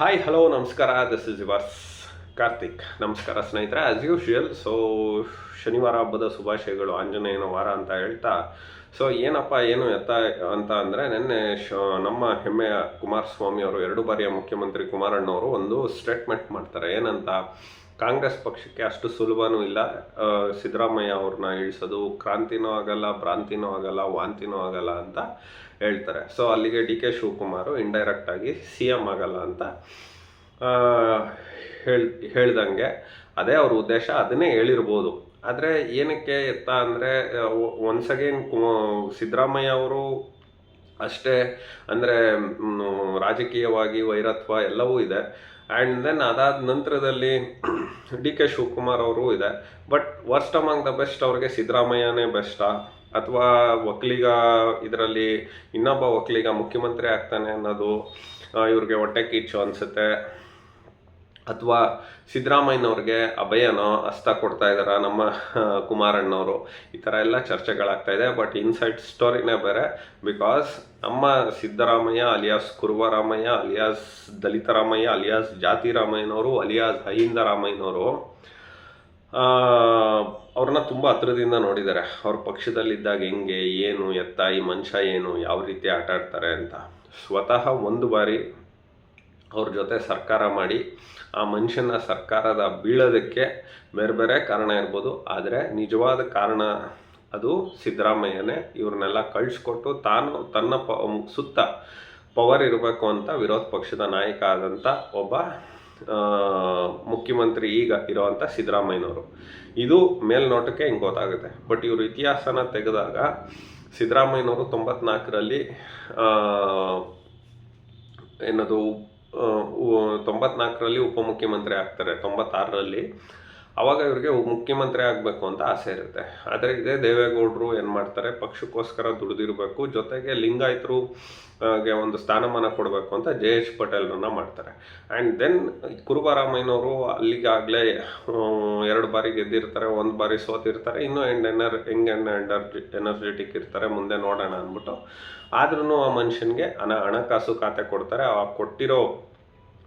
Hi hello ನಮಸ್ಕಾರ. This is yours Karthik ನಮಸ್ಕಾರ, ಸ್ನೇಹಿತರೆ. ಆಸ್ ಯೂಶುವಲ್ ಸೊ ಶನಿವಾರ ಹಬ್ಬದ ಶುಭಾಶಯಗಳು ಆಂಜನೇಯನ ವಾರ ಅಂತ ಹೇಳ್ತಾ ಸೊ ಏನಪ್ಪ, ಏನು ಎತ್ತ ಅಂತ ಅಂದರೆ, ನಿನ್ನೆ ಶ, ನಮ್ಮ ಹೆಮ್ಮೆಯ ಕುಮಾರಸ್ವಾಮಿ ಅವರು, ಎರಡು ಬಾರಿಯ ಮುಖ್ಯಮಂತ್ರಿ ಕುಮಾರಣ್ಣವರು ಒಂದು ಸ್ಟೇಟ್ಮೆಂಟ್ ಮಾಡ್ತಾರೆ. ಏನಂತ? ಕಾಂಗ್ರೆಸ್ ಪಕ್ಷಕ್ಕೆ ಅಷ್ಟು ಸುಲಭನೂ ಇಲ್ಲ. ಸಿದ್ದರಾಮಯ್ಯ ಅವ್ರನ್ನ ಇಳಿಸೋದು ಕ್ರಾಂತಿನೂ ಆಗಲ್ಲ, ಭ್ರಾಂತಿನೂ ಆಗಲ್ಲ, ವಾಂತಿನೂ ಆಗಲ್ಲ ಅಂತ ಹೇಳ್ತಾರೆ. ಸೊ ಅಲ್ಲಿಗೆ ಡಿ ಕೆ ಶಿವಕುಮಾರು ಇಂಡೈರೆಕ್ಟ್ ಆಗಿ ಸಿ ಎಂ ಆಗಲ್ಲ ಅಂತ ಹೇಳ್, ಹೇಳ್ದಂಗೆ. ಅದೇ ಅವ್ರ ಉದ್ದೇಶ, ಅದನ್ನೇ ಹೇಳಿರ್ಬೋದು. ಆದರೆ ಏನಕ್ಕೆ ಎತ್ತ ಅಂದರೆ ಒನ್ಸ್ ಅಗೇನ್ ಸಿದ್ದರಾಮಯ್ಯ ಅವರು ಅಷ್ಟೇ, ಅಂದರೆ ರಾಜಕೀಯವಾಗಿ ವೈರತ್ವ ಎಲ್ಲವೂ ಇದೆ. ಆ್ಯಂಡ್ ದೆನ್ ಅದಾದ ನಂತರದಲ್ಲಿ ಡಿ ಕೆ ಶಿವಕುಮಾರ್ ಅವರು ಇದೆ. But worst among the best ಅವ್ರಿಗೆ ಸಿದ್ದರಾಮಯ್ಯನೇ ಬೆಸ್ಟಾ ಅಥವಾ ಒಕ್ಕಲಿಗ ಇದರಲ್ಲಿ ಇನ್ನೊಬ್ಬ ಒಕ್ಕಲಿಗ ಮುಖ್ಯಮಂತ್ರಿ ಆಗ್ತಾನೆ ಅನ್ನೋದು ಇವ್ರಿಗೆ ಹೊಟ್ಟೆ ಕಿಚ್ಚು ಅನಿಸುತ್ತೆ. ಅಥವಾ ಸಿದ್ದರಾಮಯ್ಯನವ್ರಿಗೆ ಅಭಯನೋ ಹಸ್ತ ಕೊಡ್ತಾ ಇದ್ದಾರ ನಮ್ಮ ಕುಮಾರಣ್ಣವರು. ಈ ಥರ ಎಲ್ಲ ಚರ್ಚೆಗಳಾಗ್ತಾ ಇದೆ. ಬಟ್ ಇನ್ಸೈಡ್ ಸ್ಟೋರಿನೇ ಬೇರೆ. ಬಿಕಾಸ್ ನಮ್ಮ Siddaramaiah alias Kuruvaramaiah alias Dalitaramaiah, alias ಜಾತಿ ರಾಮಯ್ಯನವರು ಅಲಿಯಾಸ್ ಅಹಿಂದ ರಾಮಯ್ಯನವರು ಅವ್ರನ್ನ ತುಂಬ ಹತ್ರದಿಂದ ನೋಡಿದ್ದಾರೆ. ಅವ್ರ ಪಕ್ಷದಲ್ಲಿದ್ದಾಗ ಹೆಂಗೆ, ಏನು, ಎತ್ತ, ಈ ಮನುಷ್ಯ ಏನು, ಯಾವ ರೀತಿ ಆಟ ಆಡ್ತಾರೆ ಅಂತ. ಸ್ವತಃ ಒಂದು ಬಾರಿ ಅವ್ರ ಜೊತೆ ಸರ್ಕಾರ ಮಾಡಿ ಆ ಮನುಷ್ಯನ ಸರ್ಕಾರದ ಬೀಳೋದಕ್ಕೆ ಬೇರೆ ಬೇರೆ ಕಾರಣ ಇರ್ಬೋದು. ಆದರೆ ನಿಜವಾದ ಕಾರಣ ಅದು ಸಿದ್ದರಾಮಯ್ಯನೇ. ಇವ್ರನ್ನೆಲ್ಲ ಕಳಿಸ್ಕೊಟ್ಟು ತಾನು ತನ್ನ ಪ, ಸುತ್ತ ಪವರ್ ಇರಬೇಕು ಅಂತ ವಿರೋಧ ಪಕ್ಷದ ನಾಯಕ ಆದಂಥ ಒಬ್ಬ ಮುಖ್ಯಮಂತ್ರಿ ಈಗ ಇರೋವಂಥ ಸಿದ್ದರಾಮಯ್ಯನವರು. ಇದು ಮೇಲ್ನೋಟಕ್ಕೆ ಹಿಂಗೆ ಗೊತ್ತಾಗುತ್ತೆ. ಬಟ್ ಇವರು ಇತಿಹಾಸನ ತೆಗೆದಾಗ ಸಿದ್ದರಾಮಯ್ಯನವರು ತೊಂಬತ್ನಾಲ್ಕರಲ್ಲಿ ಏನದು ತೊಂಬತ್ನಾಲ್ಕರಲ್ಲಿ ಉಪಮುಖ್ಯಮಂತ್ರಿ ಆಗ್ತಾರೆ, ತೊಂಬತ್ತಾರರಲ್ಲಿ. ಅವಾಗ ಇವರಿಗೆ ಮುಖ್ಯಮಂತ್ರಿ ಆಗಬೇಕು ಅಂತ ಆಸೆ ಇರುತ್ತೆ. ಆದರೆ ಇದೇ ದೇವೇಗೌಡರು ಏನು ಮಾಡ್ತಾರೆ, ಪಕ್ಷಕ್ಕೋಸ್ಕರ ದುಡಿದಿರಬೇಕು, ಜೊತೆಗೆ ಲಿಂಗಾಯತರು ಒಂದು ಸ್ಥಾನಮಾನ ಕೊಡಬೇಕು ಅಂತ ಜೆ ಎಚ್ ಪಟೇಲ್ರನ್ನ ಮಾಡ್ತಾರೆ. ಆ್ಯಂಡ್ ದೆನ್ ಕುರುಬರಾಮಯ್ಯನವರು ಅಲ್ಲಿಗಾಗಲೇ ಎರಡು ಬಾರಿ ಗೆದ್ದಿರ್ತಾರೆ, ಒಂದು ಬಾರಿ ಸೋತಿರ್ತಾರೆ, ಇನ್ನೂ ಎಂಡ್ ಎನರ್ ಹೆಂಗ್ ಎನರ್ಜಿ ಎನರ್ಜೆಟಿಕ್ ಇರ್ತಾರೆ, ಮುಂದೆ ನೋಡೋಣ ಅಂದ್ಬಿಟ್ಟು. ಆದ್ರೂ ಆ ಮನುಷ್ಯನಿಗೆ ಹಣ ಹಣಕಾಸು ಖಾತೆ ಕೊಡ್ತಾರೆ. ಆ ಕೊಟ್ಟಿರೋ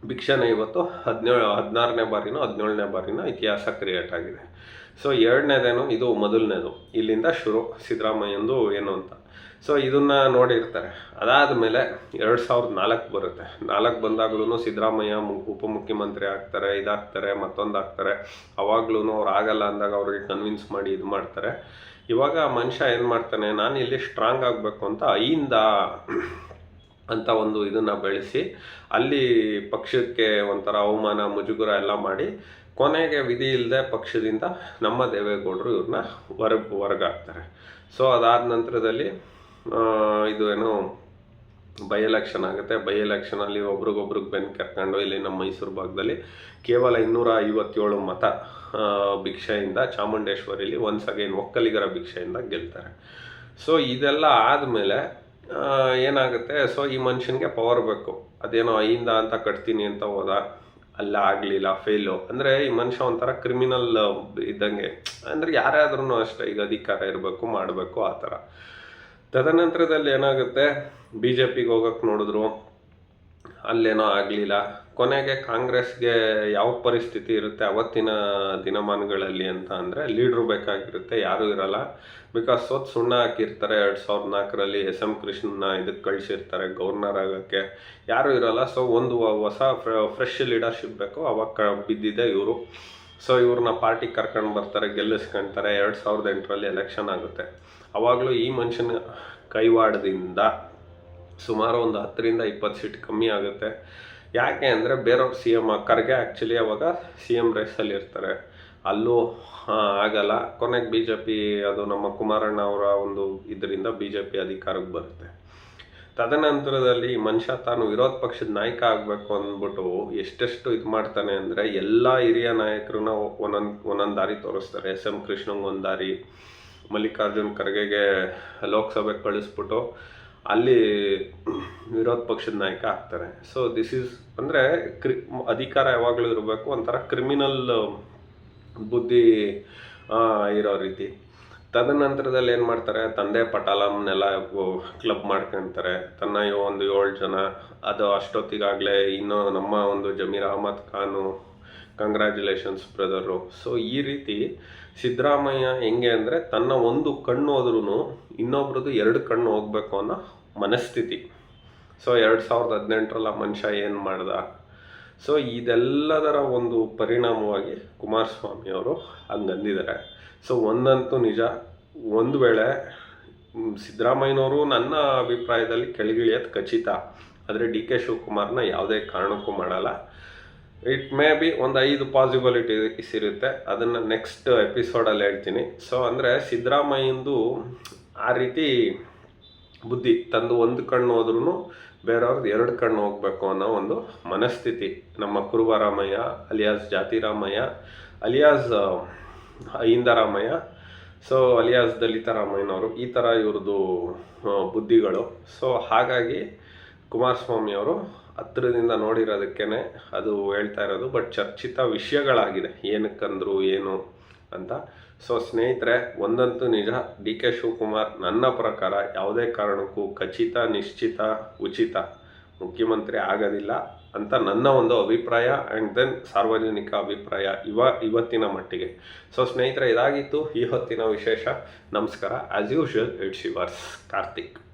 ಭಿಕ್ಷನೆ ಇವತ್ತು ಹದಿನೇಳು, ಹದಿನಾರನೇ ಬಾರಿನೋ, ಹದಿನೇಳನೇ ಬಾರಿನೋ ಇತಿಹಾಸ ಕ್ರಿಯೇಟ್ ಆಗಿದೆ. ಸೊ ಎರಡನೇದೇನು? ಇದು ಮೊದಲನೇದು. ಇಲ್ಲಿಂದ ಶುರು ಸಿದ್ದರಾಮಯ್ಯಂದು ಏನು ಅಂತ. ಸೊ ಇದನ್ನು ನೋಡಿರ್ತಾರೆ. ಅದಾದ ಮೇಲೆ ಎರಡು ಸಾವಿರದ ನಾಲ್ಕು ಬರುತ್ತೆ. ನಾಲ್ಕು ಬಂದಾಗ್ಲೂ ಸಿದ್ದರಾಮಯ್ಯ ಉಪಮುಖ್ಯಮಂತ್ರಿ ಆಗ್ತಾರೆ, ಇದಾಗ್ತಾರೆ ಮತ್ತೊಂದು ಆಗ್ತಾರೆ ಅವಾಗ್ಲೂ ಅವ್ರು ಆಗಲ್ಲ ಅಂದಾಗ ಅವ್ರಿಗೆ ಕನ್ವಿನ್ಸ್ ಮಾಡಿ ಇದು ಮಾಡ್ತಾರೆ. ಇವಾಗ ಮನುಷ್ಯ ಏನು ಮಾಡ್ತಾನೆ? ನಾನು ಇಲ್ಲಿ ಸ್ಟ್ರಾಂಗ್ ಆಗಬೇಕು ಅಂತ ಐಯಿಂದ ಅಂತ ಒಂದು ಇದನ್ನು ಬೆಳೆಸಿ ಅಲ್ಲಿ ಪಕ್ಷಕ್ಕೆ ಒಂಥರ ಅವಮಾನ, ಮುಜುಗುರ ಎಲ್ಲ ಮಾಡಿ ಕೊನೆಗೆ ವಿಧಿ ಇಲ್ಲದೆ ಪಕ್ಷದಿಂದ ನಮ್ಮ ದೇವೇಗೌಡರು ಇವ್ರನ್ನ ಹೊರ ಹೊರಗಾಕ್ತಾರೆ ಸೊ ಅದಾದ ನಂತರದಲ್ಲಿ ಇದು ಏನು, ಬೈ ಎಲೆಕ್ಷನ್ ಆಗುತ್ತೆ. ಬೈ ಎಲೆಕ್ಷನಲ್ಲಿ ಒಬ್ರಿಗೊಬ್ರಿಗೆ ಬೆನ್ನು ಕರ್ಕೊಂಡು ಇಲ್ಲಿ ನಮ್ಮ ಮೈಸೂರು ಭಾಗದಲ್ಲಿ ಕೇವಲ ಇನ್ನೂರ ಐವತ್ತೇಳು ಮತ ಭಿಕ್ಷೆಯಿಂದ ಚಾಮುಂಡೇಶ್ವರಿಲಿ ಒನ್ಸ್ ಅಗೇನ್ ಒಕ್ಕಲಿಗರ ಭಿಕ್ಷೆಯಿಂದ ಗೆಲ್ತಾರೆ. ಸೊ ಇದೆಲ್ಲ ಆದಮೇಲೆ ಏನಾಗುತ್ತೆ? ಸೊ ಈ ಮನುಷ್ಯನಿಗೆ ಪವರ್ ಬೇಕು. ಅದೇನೋ ಐಯಿಂದ ಅಂತ ಕಟ್ತೀನಿ ಅಂತ ಹೋದ. ಅಲ್ಲ, ಆಗಲಿಲ್ಲ ಫೇಲು ಅಂದರೆ ಈ ಮನುಷ್ಯ ಒಂಥರ ಕ್ರಿಮಿನಲ್ ಇದ್ದಂಗೆ. ಅಂದರೆ ಯಾರಾದ್ರೂ ಅಷ್ಟೇ, ಈಗ ಅಧಿಕಾರ ಇರಬೇಕು, ಮಾಡಬೇಕು, ಆ ಥರ. ತದನಂತರದಲ್ಲಿ ಏನಾಗುತ್ತೆ? ಬಿ ಜೆ ಪಿಗೆ ಹೋಗಕ್ಕೆ ನೋಡಿದ್ರು. ಅಲ್ಲೇನೋ ಆಗಲಿಲ್ಲ. ಕೊನೆಗೆ ಕಾಂಗ್ರೆಸ್ಗೆ ಯಾವ ಪರಿಸ್ಥಿತಿ ಇರುತ್ತೆ ಅವತ್ತಿನ ದಿನಮಾನಗಳಲ್ಲಿ ಅಂತ ಅಂದರೆ ಲೀಡ್ರು ಬೇಕಾಗಿರುತ್ತೆ, ಯಾರೂ ಇರಲ್ಲ. ಬಿಕಾಸ್ ಸೋತ್ ಸುಣ್ಣ ಹಾಕಿರ್ತಾರೆ, ಎರಡು ಸಾವಿರದ ನಾಲ್ಕರಲ್ಲಿ ಎಸ್ ಎಂ ಕೃಷ್ಣನ ಇದಕ್ಕೆ ಕಳಿಸಿರ್ತಾರೆ ಗವರ್ನರ್ ಆಗೋಕ್ಕೆ. ಯಾರೂ ಇರಲ್ಲ ಸೊ ಒಂದು ಹೊಸ ಫ್ರೆಶ್ ಲೀಡರ್ಶಿಪ್ ಬೇಕು. ಅವಾಗ ಬಿದ್ದಿದೆ ಇವರು. ಸೊ ಇವ್ರನ್ನ ಪಾರ್ಟಿಗೆ ಕರ್ಕೊಂಡು ಬರ್ತಾರೆ, ಗೆಲ್ಲಿಸ್ಕೊಂತಾರೆ. ಎರಡು ಸಾವಿರದ ಎಂಟರಲ್ಲಿ ಎಲೆಕ್ಷನ್ ಆಗುತ್ತೆ. ಅವಾಗಲೂ ಈ ಮನುಷ್ಯನ ಕೈವಾಡದಿಂದ ಸುಮಾರು ಒಂದು ಹತ್ತರಿಂದ ಇಪ್ಪತ್ತು ಸೀಟ್ ಕಮ್ಮಿ ಆಗುತ್ತೆ. ಯಾಕೆ ಅಂದರೆ ಬೇರೆಯವ್ರು ಸಿ ಎಂ ಖರ್ಗೆ ಆ್ಯಕ್ಚುಲಿ ಅವಾಗ ಸಿ ಎಂ ರೇಸಲ್ಲಿ ಇರ್ತಾರೆ. ಅಲ್ಲೂ ಆಗಲ್ಲ. ಕೊನೆಗೆ ಬಿ ಜೆ ಪಿ ಅದು ನಮ್ಮ ಕುಮಾರಣ್ಣ ಅವರ ಒಂದು ಇದರಿಂದ ಬಿ ಜೆ ಪಿ ಅಧಿಕಾರಕ್ಕೆ ಬರುತ್ತೆ. ತದನಂತರದಲ್ಲಿ ಈ ಮನುಷ್ಯ ತಾನು ವಿರೋಧ ಪಕ್ಷದ ನಾಯಕ ಆಗಬೇಕು ಅಂದ್ಬಿಟ್ಟು ಎಷ್ಟೆಷ್ಟು ಇದು ಮಾಡ್ತಾನೆ ಅಂದರೆ ಎಲ್ಲ ಹಿರಿಯ ನಾಯಕರನ್ನ ಒಂದೊಂದು ಒಂದೊಂದು ದಾರಿ ತೋರಿಸ್ತಾರೆ. ಎಸ್ ಎಂ ಕೃಷ್ಣಂಗೆ ಒಂದು ದಾರಿ, ಮಲ್ಲಿಕಾರ್ಜುನ್ ಖರ್ಗೆಗೆ ಲೋಕಸಭೆಗೆ ಕಳಿಸ್ಬಿಟ್ಟು ಅಲ್ಲಿ ವಿರೋಧ ಪಕ್ಷದ ನಾಯಕ ಆಗ್ತಾರೆ. ಸೊ ದಿಸ್ ಈಸ್ ಅಂದರೆ ಕ್ರಿ ಅಧಿಕಾರ ಯಾವಾಗಲೂ ಇರಬೇಕು ಒಂಥರ ಕ್ರಿಮಿನಲ್ ಬುದ್ಧಿ ಇರೋ ರೀತಿ. ತದನಂತರದಲ್ಲಿ ಏನು ಮಾಡ್ತಾರೆ? ತಂದೆ ಪಟಾಲಮ್ನೆಲ್ಲ ಕ್ಲಬ್ ಮಾಡ್ಕೊಂತಾರೆ. ತನ್ನ ಒಂದು ಏಳು ಜನ, ಅದು ಅಷ್ಟೊತ್ತಿಗಾಗಲೇ ಇನ್ನು ನಮ್ಮ ಒಂದು Zameer Ahmed Khan congratulations brother so ಈ ರೀತಿ ಸಿದ್ದರಾಮಯ್ಯ ಹೆಂಗೆ ಅಂದರೆ ತನ್ನ ಒಂದು ಕಣ್ಣು ಹೋದ್ರೂ ಇನ್ನೊಬ್ರದ್ದು ಎರಡು ಕಣ್ಣು ಹೋಗಬೇಕು ಅನ್ನೋ ಮನಸ್ಥಿತಿ. ಸೊ ಎರಡು ಸಾವಿರದ ಹದಿನೆಂಟರಲ್ಲಿ ಮನುಷ್ಯ ಏನು ಮಾಡ್ದ? ಸೊ ಇದೆಲ್ಲದರ ಒಂದು ಪರಿಣಾಮವಾಗಿ ಕುಮಾರಸ್ವಾಮಿ ಅವರು ಹಂಗಂದಿದ್ದಾರೆ ಸೊ ಒಂದಂತೂ ನಿಜ, ಒಂದು ವೇಳೆ ಸಿದ್ದರಾಮಯ್ಯನವರು ನನ್ನ ಅಭಿಪ್ರಾಯದಲ್ಲಿ ಕೆಳಗಿಳಿಯೋದು ಖಚಿತ. ಆದರೆ ಡಿ ಕೆ ಶಿವಕುಮಾರ್ನ ಯಾವುದೇ ಕಾರಣಕ್ಕೂ ಮಾಡಲ್ಲ. ಇಟ್ ಮೇ ಬಿ ಒಂದು ಐದು ಪಾಸಿಬಿಲಿಟೀಸ್ ಇರುತ್ತೆ. ಅದನ್ನು ನೆಕ್ಸ್ಟ್ ಎಪಿಸೋಡಲ್ಲಿ ಹೇಳ್ತೀನಿ. ಸೊ ಅಂದರೆ ಸಿದ್ದರಾಮಯ್ಯಂದು ಆ ರೀತಿ ಬುದ್ಧಿ, ತಂದು ಒಂದು ಕಣ್ಣು ಹೋದ್ರೂ ಬೇರೆಯವ್ರದ್ದು ಎರಡು ಕಣ್ಣು ಹೋಗಬೇಕು ಅನ್ನೋ ಒಂದು ಮನಸ್ಥಿತಿ. ನಮ್ಮ Kurubaramaiah, alias Jatiramaiah, alias Indaramaiah so alias ದಲಿತರಾಮಯ್ಯನವರು, ಈ ಥರ ಇವ್ರದ್ದು ಬುದ್ಧಿಗಳು. ಸೊ ಹಾಗಾಗಿ ಕುಮಾರಸ್ವಾಮಿ ಅವರು ಹತ್ರದಿಂದ ನೋಡಿರೋದಕ್ಕೇ ಅದು ಹೇಳ್ತಾ ಇರೋದು ಬಟ್ ಚರ್ಚಿತ ವಿಷಯಗಳಾಗಿದೆ. ಏನಕ್ಕಂದ್ರು, ಏನು ಅಂತ. ಸೊ ಸ್ನೇಹಿತರೆ, ಒಂದಂತೂ ನಿಜ, ಡಿ ಕೆ ಶಿವಕುಮಾರ್ ನನ್ನ ಪ್ರಕಾರ ಯಾವುದೇ ಕಾರಣಕ್ಕೂ ಖಚಿತ, ನಿಶ್ಚಿತ, ಉಚಿತ ಮುಖ್ಯಮಂತ್ರಿ ಆಗೋದಿಲ್ಲ ಅಂತ ನನ್ನ ಒಂದು ಅಭಿಪ್ರಾಯ ಆ್ಯಂಡ್ ದೆನ್ ಸಾರ್ವಜನಿಕ ಅಭಿಪ್ರಾಯ ಇವ, ಇವತ್ತಿನ ಮಟ್ಟಿಗೆ. ಸೊ ಸ್ನೇಹಿತರೆ, ಇದಾಗಿತ್ತು ಈ ಹೊತ್ತಿನ ವಿಶೇಷ. ನಮಸ್ಕಾರ. As usual it's yours Karthik